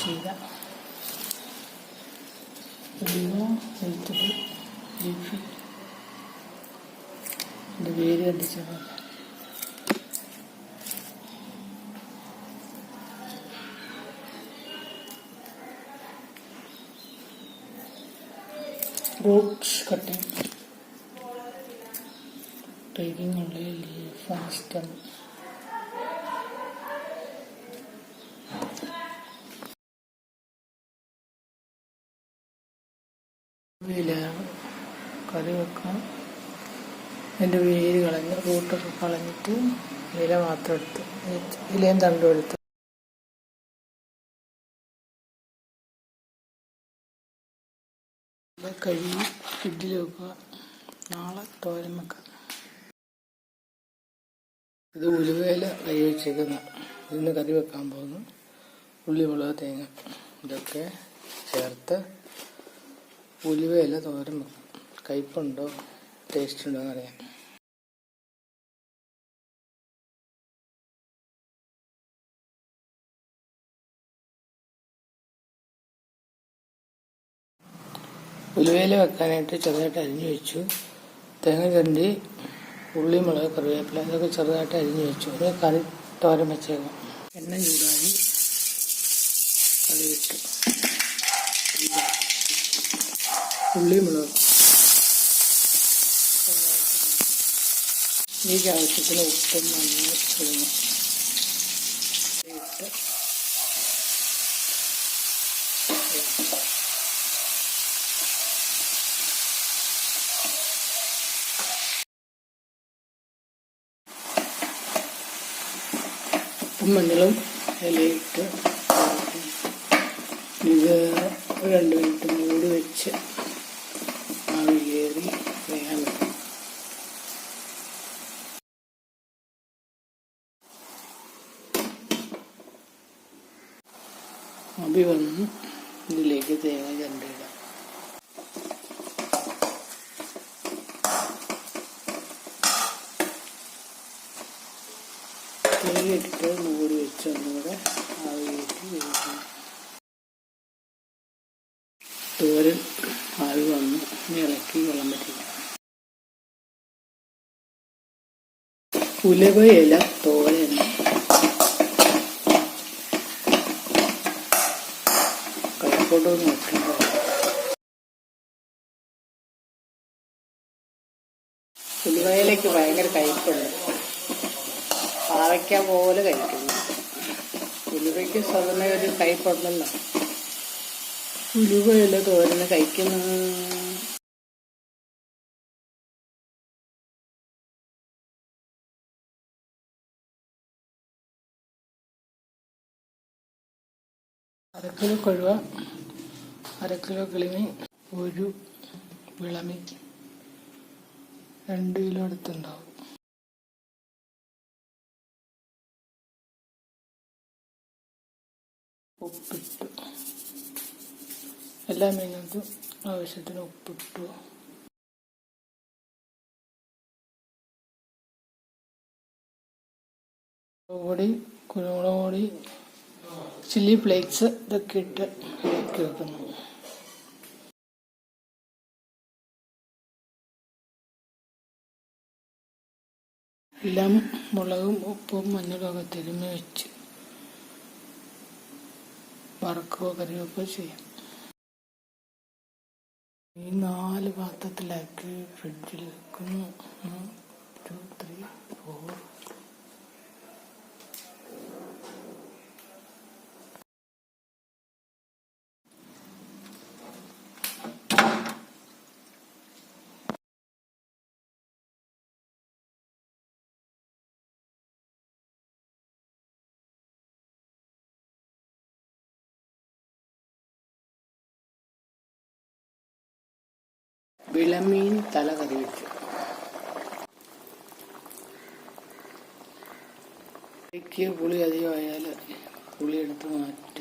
ചെയ്ത Oliva vegetable leafy എൻ്റെ പേര് കണ്ടിച്ചത് root cutting taking only leaf and കറി വെക്കാം. അതിന്റെ വേര് കളഞ്ഞ് റൂട്ടൊക്കെ കളഞ്ഞിട്ട് ഇല മാത്രം എടുത്ത് ഇലയും തണ്ടും എടുത്ത് കഴുകി ഫ്രിഡ്ജിൽ വെക്കുക. നാളെ തോരൻ വെക്കാം. ഇത് ഉലുവേല കൈ വെച്ചേക്കുന്ന. ഇതിന് കറി വെക്കാൻ പോകുന്നു. ഉള്ളി മുളക് തേങ്ങ ഇതൊക്കെ ചേർത്ത് ഉലുവയില തോരൻ വെക്കും കയ്പുണ്ടോ ടേസ്റ്റ് ഉണ്ടോ എന്നറിയാം ഉലുവയില വെക്കാനായിട്ട് ചെറുതായിട്ട് അരിഞ്ഞു വെച്ചു. തേങ്ങ ചരണ്ടി ഉള്ളി മുളക് കറിവേപ്പില ഇതൊക്കെ ചെറുതായിട്ട് അരിഞ്ഞു വെച്ചു. ഒരു കറി തോരൻ വെച്ചേക്കാം. എണ്ണ ചൂടായി കറി ഇട്ടു ഉള്ളി മുളക് ഈ ആവശ്യത്തിന് ഉപ്പും നന്നായി ഇടുന്നു ഇട്ട് ഉപ്പും മഞ്ഞളും ഇലയിട്ട് ഇത് രണ്ട് മിനിറ്റ് മൂടി വെച്ച് കയറി വേഗം വെക്കും അബി വന്ന് ഇതിലേക്ക് തേങ്ങ ചണ്ടിയിടാം തേങ്ങയിട്ട് മൂടി വെച്ച് ഒന്നുകൂടെ ആവിയേറ്റി വേവിക്കണം തോരൻ ആവി വന്ന് ഇനി ഇളക്കി വെള്ളം പറ്റില്ല ഉലവ ഇല തോരൻ. കൈക്കോട്ട് നോക്കുമ്പോൾ ഉലുവയിലേക്ക് ഭയങ്കര കയ്പുണ്ട് പാവയ്ക്ക പോലെ കഴിക്കുന്നു. ഉലുവയ്ക്ക് സ്വതമേ ഒരു കയ്പുണ്ടല്ലോ ഉലുവയില തോരന് കഴിക്കുന്നു. അര കിലോ കൊഴുവ അര കിലോ കിളിമീൻ ഒരു വിളമിക്ക്. രണ്ട് കിലോ അടുത്തുണ്ടാവും. ഉപ്പിട്ടു. എല്ലാ മീനുകൾക്കും ആവശ്യത്തിന് ഉപ്പിട്ടു. പൊടി കുരുമുളക് പൊടി ചില്ലി ഫ്ലേക്സ് ഇതൊക്കെ ഇട്ട് വെക്കുന്നു. എല്ലാം മുളകും ഉപ്പും മഞ്ഞളും ഒക്കെ തിരുമ്മി വെച്ച് വറക്കുകയോ കറിവെക്കുകയോ ചെയ്യാം. ഈ നാല് പാത്രത്തിലാക്കി ഫ്രിഡ്ജിൽ വെക്കുന്നു. ടു ത്രീ ഫോർ വിളമീൻ തല കറി വെച്ചു പുളി അധികമായാൽ പുളി എടുത്ത് മാറ്റാം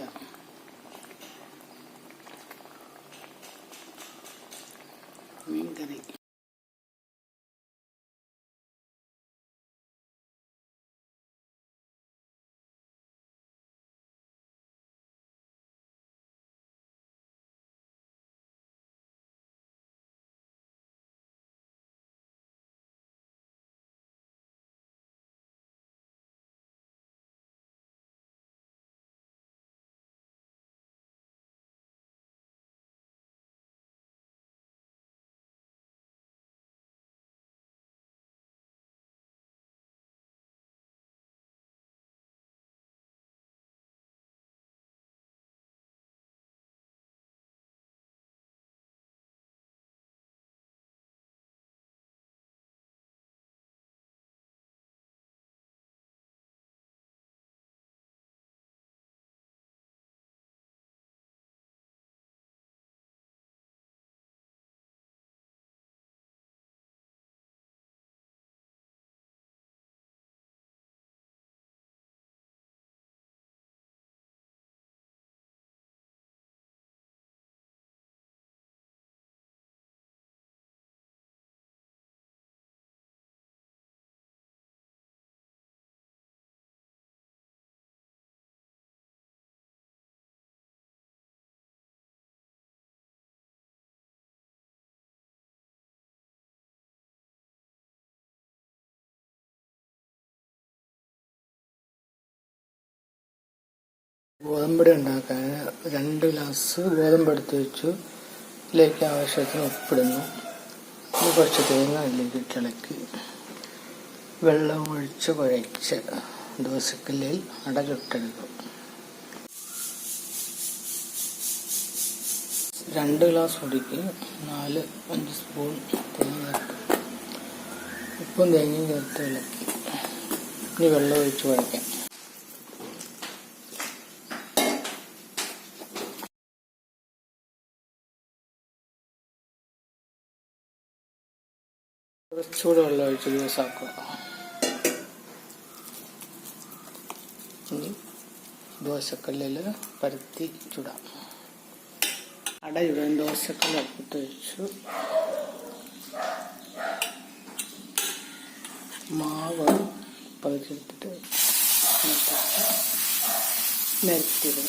ഗോതമ്പൊടി ഉണ്ടാക്കാൻ രണ്ട് ഗ്ലാസ് ഗോതമ്പ് എടുത്ത് വെച്ചു. ഇതിലേക്ക് ആവശ്യത്തിന് ഉപ്പിടുന്നു. കുറച്ച് തേങ്ങ അതിലേക്ക് ഇട്ടിളക്കി വെള്ളം ഒഴിച്ച് കുഴച്ച് ദോശക്കല്ലിൽ അട ചുട്ടെടുക്കും രണ്ട് ഗ്ലാസ് പൊടിക്ക് നാല് അഞ്ച് സ്പൂൺ തേങ്ങ ഉപ്പും തേങ്ങയും ചേർത്ത് ഇളക്കി. ഇനി വെള്ളം ഒഴിച്ച് കുഴയ്ക്കാം. കുറച്ചുകൂടെ വെള്ളം ഒഴിച്ച് ദിവസമാക്കുക ഇനി ദോശക്കല്ലിൽ പരത്തി ചുടാം. അട ചുടാൻ ദോശക്കല്ല് അടുപ്പത്ത് വെച്ചു. മാവ് പതിച്ചെടുത്തിട്ട് നിരത്തിയിടും.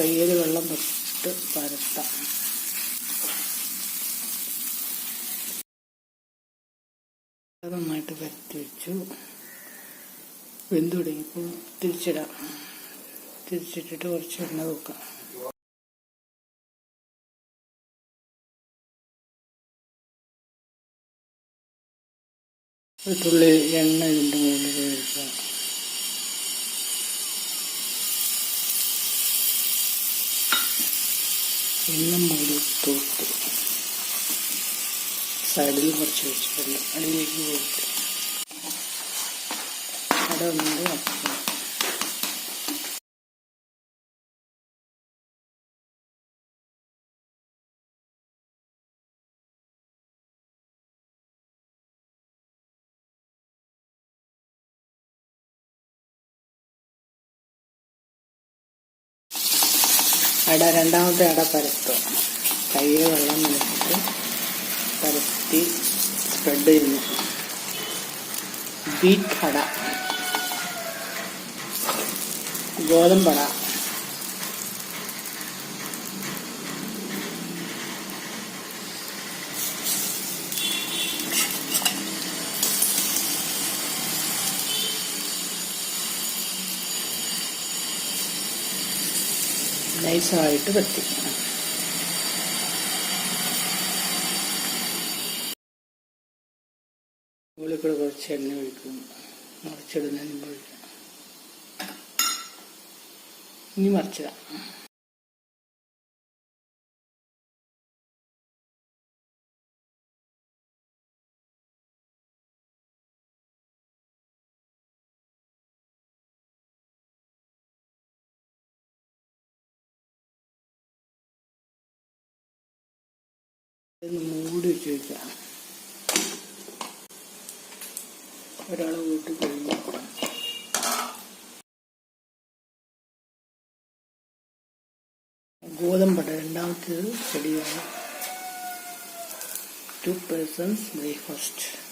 കയ്യിൽ വെള്ളം വെച്ചിട്ട് പരത്താം. നന്നായിട്ട് പരത്തി വെച്ചു. വെന്ത് തുടങ്ങിയപ്പോൾ തിരിച്ചിടാം. തിരിച്ചിട്ടിട്ട് കുറച്ച് എണ്ണ വെക്കാം. ഒരു തുള്ളി എണ്ണ ഇതിന്റെ മുകളിൽ ഒഴിക്കുക എണ്ണ മുകളിൽ തൂത്ത് സൈഡിൽ കുറച്ച് വെച്ചിട്ടുണ്ട്. അടിയിലേക്ക് പോയിട്ട്. അടയ്ക്കണം അട രണ്ടാമത്തെ അട പരത്തുക. കയ്യിൽ വെള്ളം നനച്ചിട്ട് പരത്തി സ്പ്രെഡ് ചെയ്യുന്നു. ബീറ്റ് അട. ഗോതമ്പട. നൈസായിട്ട് പറ്റി മുകളിൽ കൂടെ കുറച്ച് എണ്ണ ഒഴിക്കും. മറിച്ചിടുന്നതിന് മുമ്പ് ഒഴിക്കാം ഇനി മറിച്ചിടാം. ഇതൊന്ന് മൂടി വെച്ച് വെക്കാം. ഒരാളെ വീട്ടിൽ കഴിഞ്ഞു Two persons breakfast.